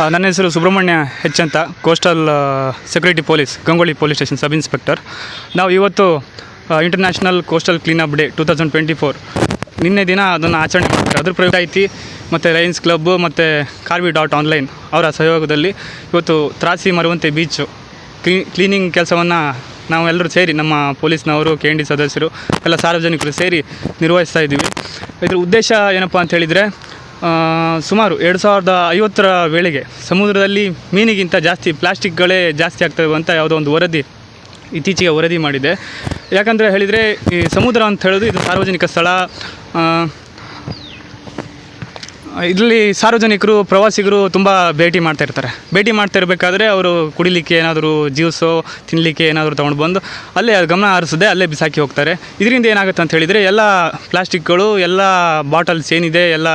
ನನ್ನ ಹೆಸರು ಸುಬ್ರಹ್ಮಣ್ಯ ಹೆಚ್ ಅಂತ coastal security police Gangolli police station sub inspector ನಾವು ಇವತ್ತು international coastal cleanup day two thousand twenty four ನಿನ್ನೆ ದಿನ ಅದನ್ನು ಆಚರಣೆ ಮಾಡ್ತಾರೆ. ಅದ್ರ ಪ್ರಯುಕ್ತ ಐತಿ, ಮತ್ತು ಲಯನ್ಸ್ ಕ್ಲಬ್ ಮತ್ತು ಕಾರ್ವಿ ಡಾಟ್ ಆನ್ಲೈನ್ ಅವರ ಸಹಯೋಗದಲ್ಲಿ ಇವತ್ತು ತ್ರಾಸಿ ಮರುವಂತೆ ಬೀಚು ಕ್ಲೀ ಕ್ಲೀನಿಂಗ್ ಕೆಲಸವನ್ನು ನಾವೆಲ್ಲರೂ ಸೇರಿ, ನಮ್ಮ ಪೊಲೀಸ್ನವರು ಕೆ ಎನ್ ಡಿ ಸದಸ್ಯರು, ಎಲ್ಲ ಸಾರ್ವಜನಿಕರು ಸೇರಿ ನಿರ್ವಹಿಸ್ತಾ ಇದ್ದೀವಿ. ಇದ್ರ ಉದ್ದೇಶ ಏನಪ್ಪ ಅಂತ ಹೇಳಿದರೆ ಸುಮಾರು ಎರಡು ಸಾವಿರದ ಐವತ್ತರ ವೇಳೆಗೆ ಸಮುದ್ರದಲ್ಲಿ ಮೀನಿಗಿಂತ ಜಾಸ್ತಿ ಪ್ಲಾಸ್ಟಿಕ್ಗಳೇ ಜಾಸ್ತಿ ಆಗ್ತವೆ ಅಂತ ಯಾವುದೋ ಒಂದು ವರದಿ ಇತ್ತೀಚೆಗೆ ವರದಿ ಮಾಡಿದೆ. ಯಾಕಂದರೆ ಹೇಳಿದರೆ ಈ ಸಮುದ್ರ ಅಂತ ಹೇಳೋದು ಇದು ಸಾರ್ವಜನಿಕ ಸ್ಥಳ. ಇಲ್ಲಿ ಸಾರ್ವಜನಿಕರು, ಪ್ರವಾಸಿಗರು ತುಂಬ ಭೇಟಿ ಮಾಡ್ತಾ ಇರ್ತಾರೆ. ಭೇಟಿ ಮಾಡ್ತಾ ಇರಬೇಕಾದ್ರೆ ಅವರು ಕುಡಿಲಿಕ್ಕೆ ಏನಾದರೂ ಜ್ಯೂಸು ತಿನ್ನಲಿಕ್ಕೆ ಏನಾದರೂ ತೊಗೊಂಡು ಬಂದು ಅಲ್ಲೇ ಗಮನ ಹರಿಸದೆ ಅಲ್ಲೇ ಬಿಸಾಕಿ ಹೋಗ್ತಾರೆ. ಇದರಿಂದ ಏನಾಗುತ್ತೆ ಅಂತ ಹೇಳಿದರೆ ಎಲ್ಲ ಪ್ಲಾಸ್ಟಿಕ್ಗಳು, ಎಲ್ಲ ಬಾಟಲ್ಸ್ ಏನಿದೆ, ಎಲ್ಲ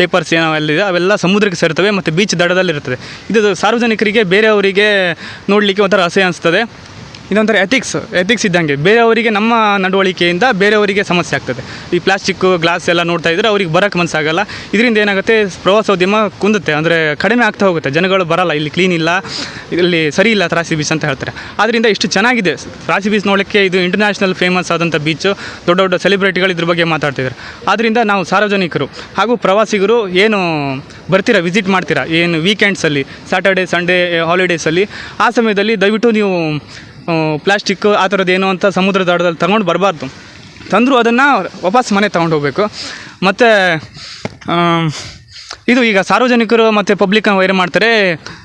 ಪೇಪರ್ಸ್ ಏನೋ ಎಲ್ಲಿದೆ ಅವೆಲ್ಲ ಸಮುದ್ರಕ್ಕೆ ಸೇರ್ತವೆ ಮತ್ತು ಬೀಚ್ ದಡದಲ್ಲಿರ್ತದೆ. ಇದು ಸಾರ್ವಜನಿಕರಿಗೆ, ಬೇರೆಯವರಿಗೆ ನೋಡಲಿಕ್ಕೆ ಒಂಥರ ಅಸಹ್ಯ ಅನಿಸ್ತದೆ. ಇದೊಂಥರ ಎಥಿಕ್ಸ್ ಎಥಿಕ್ಸ್ ಇದ್ದಂಗೆ. ಬೇರೆಯವರಿಗೆ ನಮ್ಮ ನಡವಳಿಕೆಯಿಂದ ಬೇರೆಯವರಿಗೆ ಸಮಸ್ಯೆ ಆಗ್ತದೆ. ಈ ಪ್ಲಾಸ್ಟಿಕ್ಕು ಗ್ಲಾಸ್ ಎಲ್ಲ ನೋಡ್ತಾ ಇದ್ದರೆ ಅವ್ರಿಗೆ ಬರೋಕ್ಕೆ ಮನಸ್ಸಾಗಲ್ಲ ಇದರಿಂದ ಏನಾಗುತ್ತೆ, ಪ್ರವಾಸೋದ್ಯಮ ಕುಂದುತ್ತೆ. ಅಂದರೆ ಕಡಿಮೆ ಆಗ್ತಾ ಹೋಗುತ್ತೆ. ಜನಗಳು ಬರಲ್ಲ. ಇಲ್ಲಿ ಕ್ಲೀನ್ ಇಲ್ಲ. ಇಲ್ಲಿ ಸರಿ ಇಲ್ಲ ತ್ರಾಸಿ ಬೀಚ್ ಅಂತ ಹೇಳ್ತಾರೆ. ಆದ್ದರಿಂದ ಇಷ್ಟು ಚೆನ್ನಾಗಿದೆ. ತ್ರಾಸಿ ಬೀಚ್ ನೋಡೋಕ್ಕೆ ಇದು ಇಂಟರ್ನ್ಯಾಷನಲ್ ಫೇಮಸ್ ಆದಂಥ ಬೀಚು ದೊಡ್ಡ ದೊಡ್ಡ ಸೆಲೆಬ್ರಿಟಿಗಳು ಇದ್ರ ಬಗ್ಗೆ ಮಾತಾಡ್ತಿದ್ದಾರೆ ಆದ್ದರಿಂದ ನಾವು ಸಾರ್ವಜನಿಕರು ಹಾಗೂ ಪ್ರವಾಸಿಗರು ಏನು ಬರ್ತೀರಾ ವಿಸಿಟ್ ಮಾಡ್ತೀರಾ? ಏನು ವೀಕೆಂಡ್ಸಲ್ಲಿ ಸ್ಯಾಟರ್ಡೆ ಸಂಡೇ ಹಾಲಿಡೇಸಲ್ಲಿ ಆ ಸಮಯದಲ್ಲಿ ದಯವಿಟ್ಟು ನೀವು ಪ್ಲಾಸ್ಟಿಕ್ ಆ ಥರದ್ದು ಏನು ಅಂತ ಸಮುದ್ರ ದಡದಲ್ಲಿ ತಗೊಂಡು ಬರಬಾರ್ದು. ತಂದರೂ ಅದನ್ನು ವಾಪಸ್ ಮನೆ ತಗೊಂಡು ಹೋಗಬೇಕು. ಮತ್ತು ಇದು ಈಗ ಸಾರ್ವಜನಿಕರು ಮತ್ತು ಪಬ್ಲಿಕ್ನ ವೈರ್ ಮಾಡ್ತಾರೆ.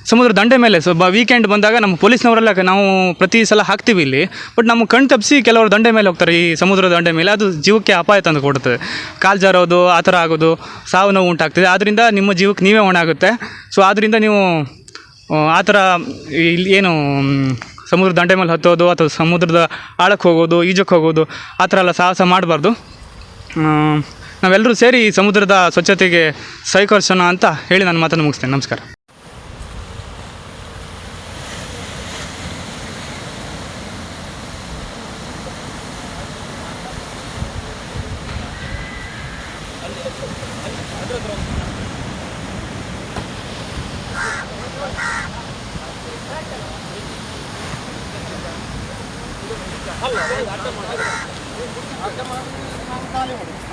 ಸಮುದ್ರ ದಂಡೆ ಮೇಲೆ ಸ್ವಲ್ಪ ವೀಕೆಂಡ್ ಬಂದಾಗ ನಮ್ಮ ಪೊಲೀಸ್ನವರೆಲ್ಲ ನಾವು ಪ್ರತಿ ಸಲ ಹಾಕ್ತೀವಿ ಇಲ್ಲಿ. ಬಟ್ ನಮ್ಮ ಕಣ್ ತಪ್ಪಿಸಿ ಕೆಲವರು ದಂಡೆ ಮೇಲೆ ಹೋಗ್ತಾರೆ ಈ ಸಮುದ್ರ ದಂಡೆ ಮೇಲೆ. ಅದು ಜೀವಕ್ಕೆ ಅಪಾಯ ತಂದು ಕೊಡುತ್ತದೆ ಕಾಲು ಜಾರೋದು ಆ ಥರ ಆಗೋದು ಸಾವು ನೋವು ಉಂಟಾಗ್ತದೆ. ಆದ್ದರಿಂದ ನಿಮ್ಮ ಜೀವಕ್ಕೆ ನೀವೇ ಹೊಣೆ ಆಗುತ್ತೆ. ಸೊ ಆದ್ದರಿಂದ ನೀವು ಆ, ಥರ ಇಲ್ಲಿ ಏನು ಸಮುದ್ರ ದಂಡೆ ಮೇಲೆ ಹತ್ತೋದು ಅಥವಾ ಸಮುದ್ರದ ಆಳಕ್ಕೆ ಹೋಗೋದು, ಈಜಕ್ಕೆ ಹೋಗೋದು, ಆ ಥರ ಎಲ್ಲ ಸಾಹಸ ಮಾಡಬಾರ್ದು. ನಾವೆಲ್ಲರೂ ಸೇರಿ ಸಮುದ್ರದ ಸ್ವಚ್ಛತೆಗೆ ಸಹಕರಿಸೋಣ ಅಂತ ಹೇಳಿ ನಾನು ಮಾತನ್ನು ಮುಗಿಸ್ತೇನೆ. ನಮಸ್ಕಾರ.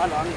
ಅಲ್ಲ ಅಲ್ಲ